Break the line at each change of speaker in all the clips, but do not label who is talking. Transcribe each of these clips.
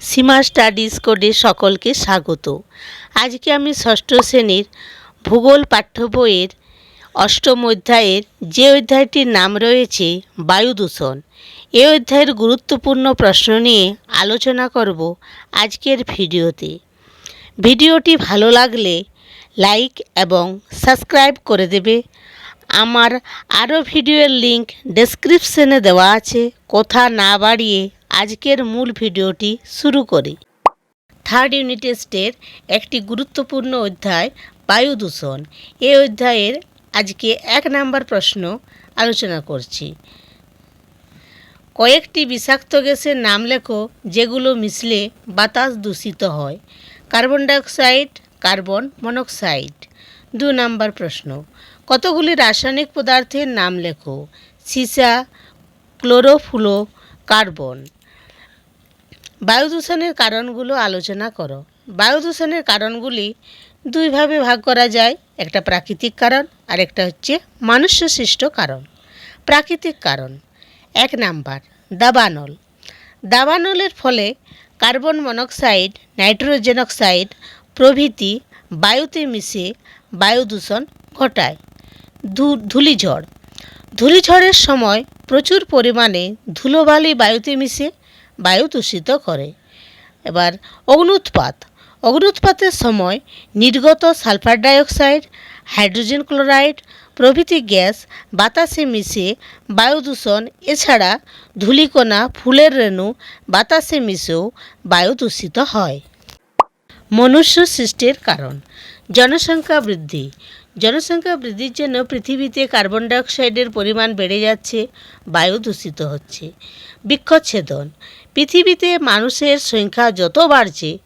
সীমা studies কোডে সকলকে স্বাগত। আজকে আমি ষষ্ঠ শ্রেণির ভূগোল পাঠ্য বইয়ের অষ্টম অধ্যায়ের যে অধ্যায়টির নাম রয়েছে বায়ু দূষণ এই অধ্যায়ের গুরুত্বপূর্ণ প্রশ্ন নিয়ে আলোচনা করব আজকের ভিডিওতে। ভিডিওটি ভালো লাগলে লাইক এবং সাবস্ক্রাইব করে দেবে। আমার আরও ভিডিওর লিংক ডেসক্রিপশনে দেওয়া আছে। কথা না বাড়িয়ে আজকের মূল ভিডিওটি শুরু করি। থার্ড ইউনিট টেস্টের একটি গুরুত্বপূর্ণ অধ্যায়, বায়ু দূষণ। এই অধ্যায়ের আজকে এক নাম্বার প্রশ্ন আলোচনা করছি। কয়েকটি বিষাক্ত গ্যাসের নাম লেখো, যেগুলো মিশলে বাতাস দূষিত হয়। Carbon dioxide, carbon monoxide. দু নাম্বার প্রশ্ন। কতগুলি রাসায়নিক পদার্থের নাম লেখো? সীসা, ক্লোরোফ্লো, কার্বন। বায়ু দূষণের কারণগুলো আলোচনা করো। বায়ু দূষণের কারণগুলি দুইভাবে ভাগ করা যায়, একটা প্রাকৃতিক কারণ আর একটা হচ্ছে মানুষ্য সৃষ্ট কারণ। প্রাকৃতিক কারণ, এক নাম্বার, দাবানল। দাবানলের ফলে কার্বন মনোক্সাইড, নাইট্রোজেন অক্সাইড প্রভৃতি বায়ুতে মিশে বায়ু দূষণ ঘটায়। ধূলিঝড়। ধূলিঝড়ের সময় প্রচুর পরিমাণে ধুলোবালি বায়ুতে মিশে, বায়ু দূষিত করে। এবার অগ্নুৎপাত। অগ্নুৎপাতের সময় নির্গত সালফার ডাইঅক্সাইড, হাইড্রোজেন ক্লোরাইড, প্রভৃতি গ্যাস বাতাসে মিশে বায়ু দূষণ, এছাড়া ধূলিকণা, ফুলের রেণু বাতাসে মিশেও বায়ু দূষিত হয়। মনুষ্য সৃষ্টির কারণ। জনসংখ্যা বৃদ্ধি। জনসংখ্যা বৃদ্ধির জন্য পৃথিবীতে কার্বন ডাইঅক্সাইডের পরিমাণ বেড়ে যাচ্ছে, বায়ু দূষিত হচ্ছে। বৃক্ষচ্ছেদন পৃথিবীতে মানুষের সংখ্যা যত বাড়ছে,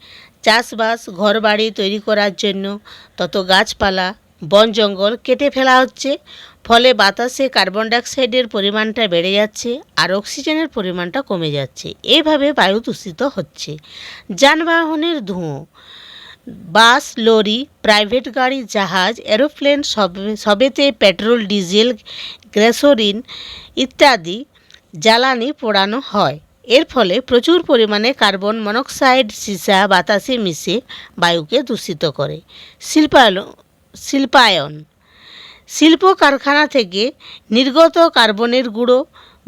চাষবাস, ঘরবাড়ি তৈরি করার জন্য তত গাছপালা, বন জঙ্গল কেটে ফেলা হচ্ছে, ফলে বাতাসে কার্বন ডাইঅক্সাইডের পরিমাণটা বেড়ে যাচ্ছে আর অক্সিজেনের পরিমাণটা কমে যাচ্ছে। এভাবে বায়ু দূষিত হচ্ছে। যানবাহনের ধোঁয়া। বাস, লরি, প্রাইভেট গাড়ি, জাহাজ, এরোপ্লেন, সব, সবেতে পেট্রোল, ডিজেল, গ্যাসোলিন ইত্যাদি জ্বালানি পোড়ানো হয়। এর ফলে প্রচুর পরিমাণে কার্বন মনোক্সাইড, সীসা, বাতাসে মিশে বায়ুকে দূষিত করে। শিল্পায়ন শিল্পায়ন। শিল্প কারখানা থেকে নির্গত কার্বনের গুঁড়ো,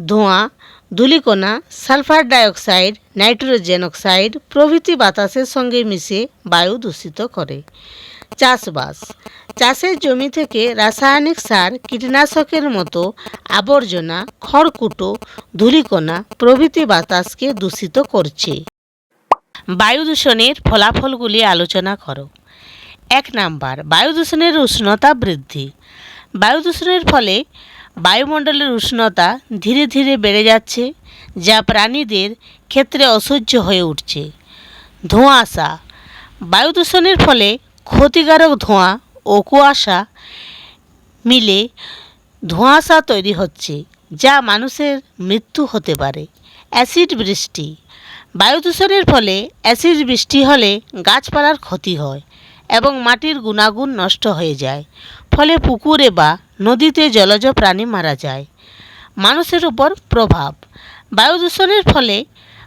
ধোঁয়া ধূলিকণা সালফার ডাইঅক্সাইড নাইট্রোজেন অক্সাইড প্রভৃতি বাতাসের সঙ্গে মিশে বায়ু দূষিত করে। চাষবাস। চাষের জমি থেকে রাসায়নিক সার, কীটনাশকের মতো আবর্জনা, খড়কুটো, ধূলিকণা প্রভৃতি বাতাসকে দূষিত করছে। বায়ু দূষণের ফলাফলগুলি আলোচনা করো। এক নাম্বার, বায়ু দূষণের উষ্ণতা বৃদ্ধি। বায়ু দূষণের ফলে বায়ুমণ্ডলের উষ্ণতা ধীরে ধীরে বেড়ে যাচ্ছে, যা প্রাণীদের ক্ষেত্রে অসহ্য হয়ে উঠছে। ধোঁয়াশা বায়ু দূষণের ফলে ক্ষতিকারক ধোঁয়া ও কুয়াশা মিলে ধোঁয়াশা তৈরি হচ্ছে, যা মানুষের মৃত্যু হতে পারে। অ্যাসিড বৃষ্টি। বায়ু দূষণের ফলে অ্যাসিড বৃষ্টি হলে গাছপালার ক্ষতি হয়। এবং মাটির গুণাগুণ নষ্ট হয়ে যায়। ফলে পুকুরে বা নদীতে জলজ প্রাণী মারা যায়। মানুষের উপর প্রভাব। বায়ু দূষণের ফলে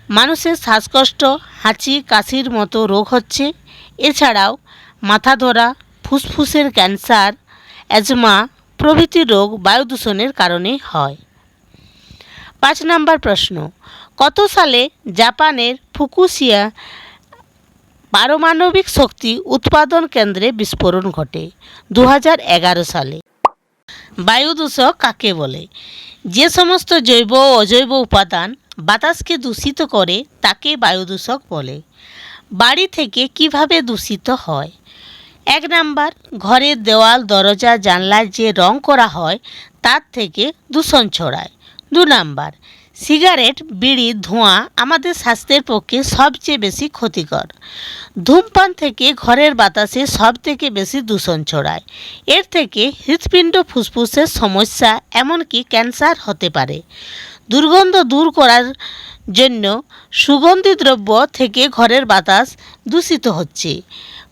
মানুষের শ্বাসকষ্ট, হাঁচি, কাশির মতো রোগ হচ্ছে। এছাড়াও মাথা ধরা, ফুসফুসের ক্যান্সার, অ্যাজমা প্রভৃতি রোগ বায়ু দূষণের কারণে হয়। পাঁচ নম্বর প্রশ্ন, কত সালে জাপানের ফুকুশিয়া পারমাণবিক শক্তি উৎপাদন কেন্দ্রে বিস্ফোরণ ঘটে দু হাজার এগারো সালে। বায়ু দূষক কাকে বলে? যে সমস্ত জৈব ও অজৈব উপাদান বাতাসকে দূষিত করে তাকে বায়ু দূষক বলে। বাড়ি থেকে কীভাবে দূষিত হয়? এক নাম্বার, ঘরের দেওয়াল, দরজা, জানলায় যে রং করা হয় তার থেকে দূষণ ছড়ায়। দু নাম্বার সিগারেট, বিড়ি, ধোঁয়া আমাদের স্বাস্থ্যের পক্ষে সবচেয়ে বেশি ক্ষতিকর। ধূমপান থেকে ঘরের বাতাসে সব থেকে বেশি দূষণ ছড়ায়। এর থেকে হৃৎপিণ্ড ফুসফুসের সমস্যা, এমনকি ক্যান্সার হতে পারে। দুর্গন্ধ দূর করার জন্য সুগন্ধি দ্রব্য থেকে ঘরের বাতাস দূষিত হচ্ছে।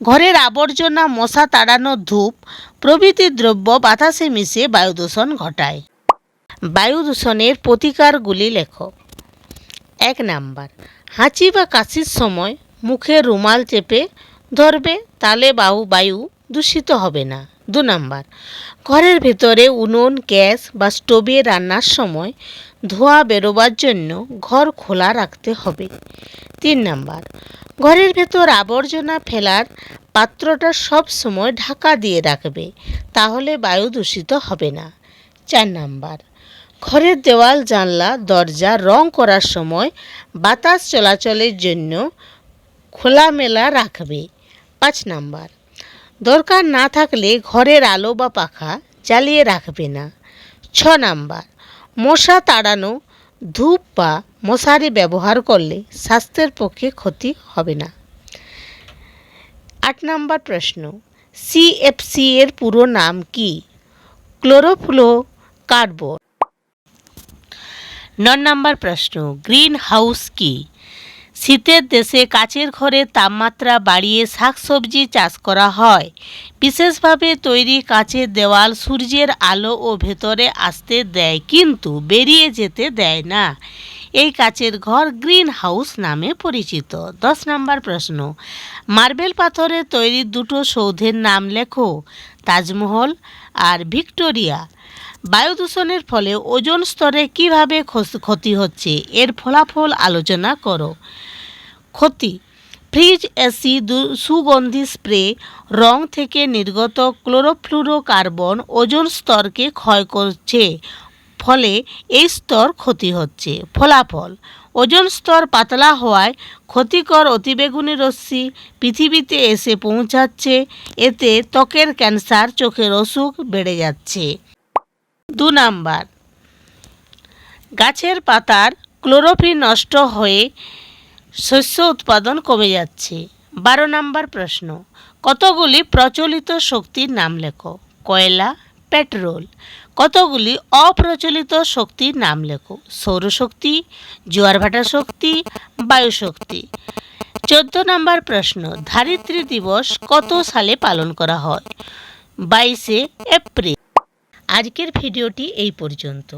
ঘরের আবর্জনা, মশা তাড়ানোর ধূপ প্রভৃতি দ্রব্য বাতাসে মিশে বায়ু দূষণ ঘটায়। বায়ু দূষণের প্রতিকারগুলি লেখো। এক নাম্বার, হাঁচি বা কাশির সময় মুখে রুমাল চেপে ধরবে তাহলে বায়ু বায়ু দূষিত হবে না। দু নাম্বার, ঘরের ভেতরে উনুন, গ্যাস বা স্টোভে রান্নার সময় ধোঁয়া বেরোবার জন্য ঘর খোলা রাখতে হবে। তিন নাম্বার, ঘরের ভেতর আবর্জনা ফেলার পাত্রটা সব সময় ঢাকা দিয়ে রাখবে, তাহলে বায়ু দূষিত হবে না। চার নাম্বার ঘরের দেওয়াল, জানলা, দরজা রং করার সময় বাতাস চলাচলের জন্য খোলামেলা রাখবে। পাঁচ নাম্বার, দরকার না থাকলে ঘরের আলো বা পাখা জ্বালিয়ে রাখবে না। ছ নাম্বার, মশা তাড়ানো, ধূপ বা মশারি ব্যবহার করলে স্বাস্থ্যের পক্ষে ক্ষতি হবে না। আট নাম্বার প্রশ্ন সিএফসি এর পুরো নাম কি? ক্লোরোফ্লো কার্বন ন নম্বর প্রশ্ন, গ্রিন হাউস কি? শীতের দেশে কাচের ঘরে তাপমাত্রা বাড়িয়ে শাকসবজি চাষ করা হয়। বিশেষভাবে তৈরি কাচের দেওয়াল সূর্যের আলো ও ভেতরে আসতে দেয়, কিন্তু বেরিয়ে যেতে দেয় না। এই কাচের ঘর গ্রিন হাউস নামে পরিচিত। দশ নম্বর প্রশ্ন, মার্বেল পাথরের তৈরি দুটো সৌধের নাম লেখো, তাজমহল আর ভিক্টোরিয়া। বায়ু দূষণের ফলে ওজন স্তরে কীভাবে ক্ষতি হচ্ছে? এর ফলাফল আলোচনা করো। ক্ষতি। ফ্রিজ, এসি সুগন্ধি স্প্রে, রং থেকে নির্গত ক্লোরোফ্লুরোকার্বন ওজন স্তরকে ক্ষয় করছে। ফলে এই স্তর ক্ষতি হচ্ছে। ফলাফল। ওজন স্তর পাতলা হওয়ায় ক্ষতিকর অতিবেগুনি রশ্মি পৃথিবীতে এসে পৌঁছাচ্ছে। এতে ত্বকের ক্যান্সার, চোখের অসুখ বেড়ে যাচ্ছে। দু নাম্বার। গাছের পাতার ক্লোরোফিল নষ্ট হয়ে শস্য উৎপাদন কমে যাচ্ছে। বারো নাম্বার প্রশ্ন, কতগুলি প্রচলিত শক্তির নাম লেখো? কয়লা, পেট্রোল, কতগুলি অপ্রচলিত শক্তির নাম লেখো? সৌরশক্তি, জোয়ারভাটা শক্তি, বায়ুশক্তি। চোদ্দ নম্বর প্রশ্ন ধারিত্রী দিবস কত সালে পালন করা হয়? বাইশে এপ্রিল। আজকের ভিডিওটি এই পর্যন্ত।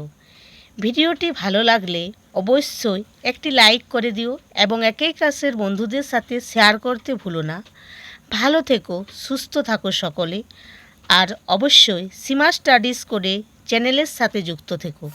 ভিডিওটি ভালো লাগলে অবশ্যই একটি লাইক করে দিও এবং একে ক্লাসের বন্ধুদের সাথে শেয়ার করতে ভুলো না। ভালো থেকো, সুস্থ থাকো সকলে। আর অবশ্যই সীমা স্টাডিজ করে চ্যানেলের সাথে যুক্ত থেকো।